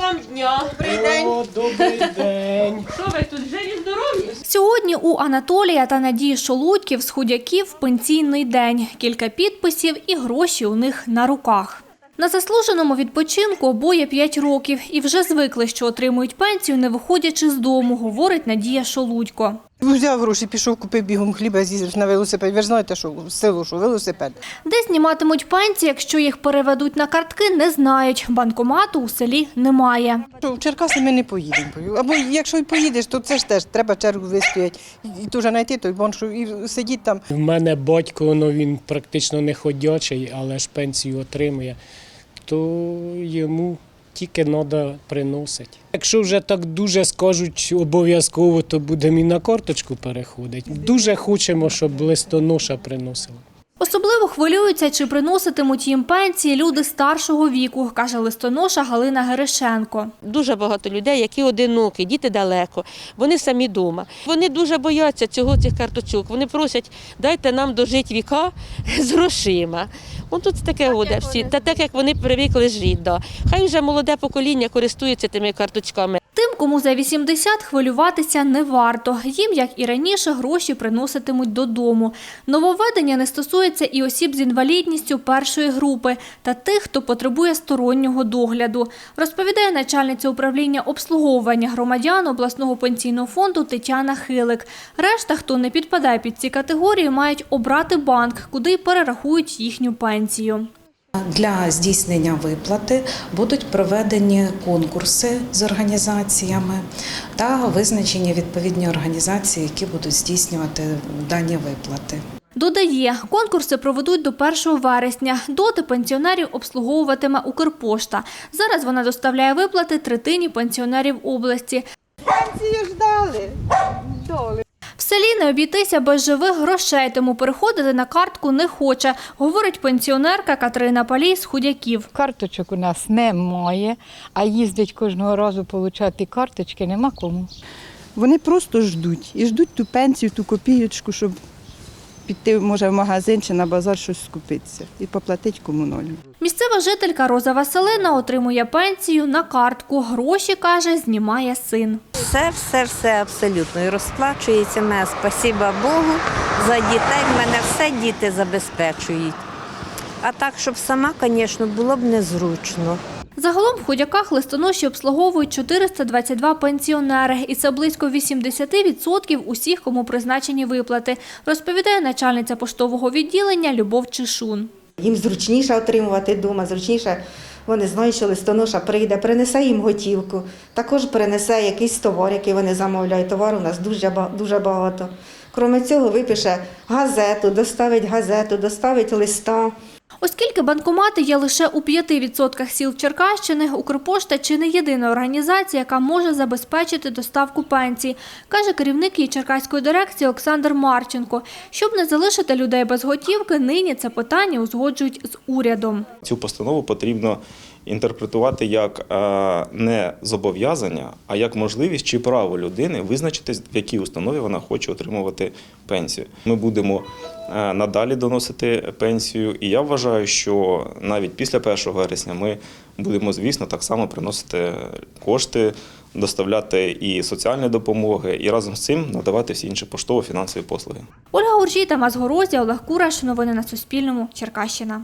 вам дня. О, добрий день. Що ви тут живі здорові? Сьогодні у Анатолія та Надії Шолудьків з худяків пенсійний день. Кілька підписів і гроші у них на руках. На заслуженому відпочинку обоє 5 років і вже звикли, що отримують пенсію, не виходячи з дому, говорить Надія Шолудько. Взяв гроші, пішов, купив бігом хліба, з'їздив на велосипед. Ви ж знаєте, що в село, що велосипед. Де зніматимуть пенсії, якщо їх переведуть на картки, не знають. Банкомату у селі немає. Що в Черкаси ми не поїдемо. Або якщо й поїдеш, то це ж теж треба чергу вистояти. І, і теж знайти той бон, що і сидіть там. В мене батько, ну він практично не ходячий, але ж пенсію отримує, то йому тільки треба приносити. Якщо вже так дуже скажуть обов'язково, то будемо і на карточку переходити. Дуже хочемо, щоб листоноша приносила. Особливо хвилюються, чи приноситимуть їм пенсії люди старшого віку, каже листоноша Галина Геришенко. Дуже багато людей, які одинокі, діти далеко, вони самі вдома. Вони дуже бояться цього цих карточок. Вони просять, дайте нам дожити віка з грошима. От тут таке годе всі, та так як вони привикли жити. Да. Хай вже молоде покоління користується тими карточками. Тим, кому за 80 хвилюватися не варто. Їм, як і раніше, гроші приноситимуть додому. Нововведення не стосується і осіб з інвалідністю першої групи та тих, хто потребує стороннього догляду, розповідає начальниця управління обслуговування громадян обласного пенсійного фонду Тетяна Хилик. Решта, хто не підпадає під ці категорії, мають обрати банк, куди перерахують їхню пенсію. Для здійснення виплати будуть проведені конкурси з організаціями та визначені відповідні організації, які будуть здійснювати дані виплати. Додає, конкурси проведуть до 1 вересня. Доти пенсіонерів обслуговуватиме Укрпошта. Зараз вона доставляє виплати третині пенсіонерів області. Пенсію ждали В селі не обійтися без живих грошей, тому переходити на картку не хоче, говорить пенсіонерка Катерина Палій з худяків. Карточок у нас немає, а їздить кожного разу отримати карточки нема кому. Вони просто ждуть. І ждуть ту пенсію, ту копієчку, щоб піти, може, в магазин чи на базар щось скупитися і поплатити комунальну. Місцева жителька Роза Василина отримує пенсію на картку. Гроші, каже, знімає син. Все, все, все абсолютно. І розплачується мене, спасіба Богу, за дітей. Мене все діти забезпечують. А так, щоб сама, звісно, було б незручно. Загалом в худяках листоноші обслуговують 422 пенсіонери, і це близько 80% усіх, кому призначені виплати, розповідає начальниця поштового відділення Любов Чешун. Їм зручніше отримувати вдома, зручніше. Вони знають, що листоноша прийде, принесе їм готівку, також принесе якийсь товар, який вони замовляють. Товар у нас дуже, дуже багато. Крім цього, випише газету, доставить газету, доставить листа. Оскільки банкомати є лише у 5% сіл Черкащини, Укрпошта чи не єдина організація, яка може забезпечити доставку пенсій, каже керівник її черкаської дирекції Олександр Марченко. Щоб не залишити людей без готівки, нині це питання узгоджують з урядом. Цю постанову потрібно інтерпретувати як е, не зобов'язання, а як можливість чи право людини визначитись, в якій установі вона хоче отримувати пенсію. Ми будемо е, надалі доносити пенсію, і я вважаю, що навіть після 1 вересня ми будемо, звісно, так само приносити кошти, доставляти і соціальні допомоги, і разом з цим надавати всі інші поштово-фінансові послуги. Ольга Уржій, Тамас Горозія, Олег Кураш. Новини на Суспільному. Черкащина.